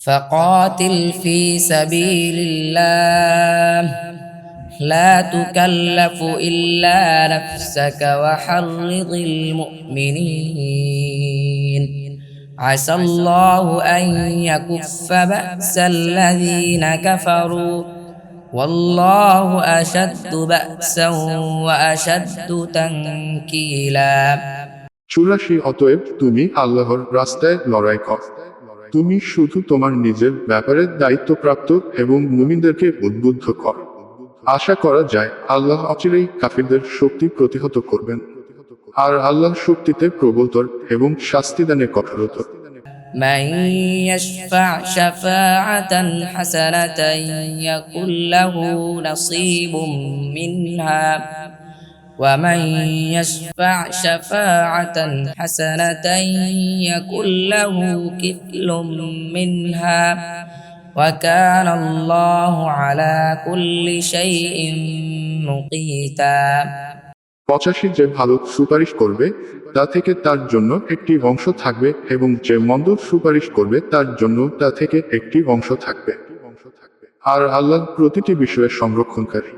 فقاتل في سبيل الله لا تكلف الا نفسك وحرض المؤمنين عسى الله ان يكف باس الذين كفروا والله اشد باسا واشد تنكيلا চুরাশি অতএব তুমি আল্লাহর রাস্তায় লড়াই কর তুমি শুধু তোমার নিজের ব্যাপারে দায়িত্বপ্রাপ্ত এবং মুমিনদেরকে উদ্বুদ্ধ কর আশা করা যায় আল্লাহ অচিরেই কাফিরদের শক্তি প্রতিহত করবেন আর আল্লাহ শক্তিতে প্রবলতর এবং শাস্তিদানে কঠোরতর من يشفع شفاعة حسنة يكن له نصيب منها ومن يشفع شفاعة حسنة يكن له كفل منها وكان الله على كل شيء مقيتا পঁচাশি যে ভালো সুপারিশ করবে তা থেকে তার জন্য একটি অংশ থাকবে এবং যে মন্দ সুপারিশ করবে তার জন্য তা থেকে একটি অংশ থাকবে আর আল্লাহ প্রতিটি বিষয়ে সংরক্ষণকারী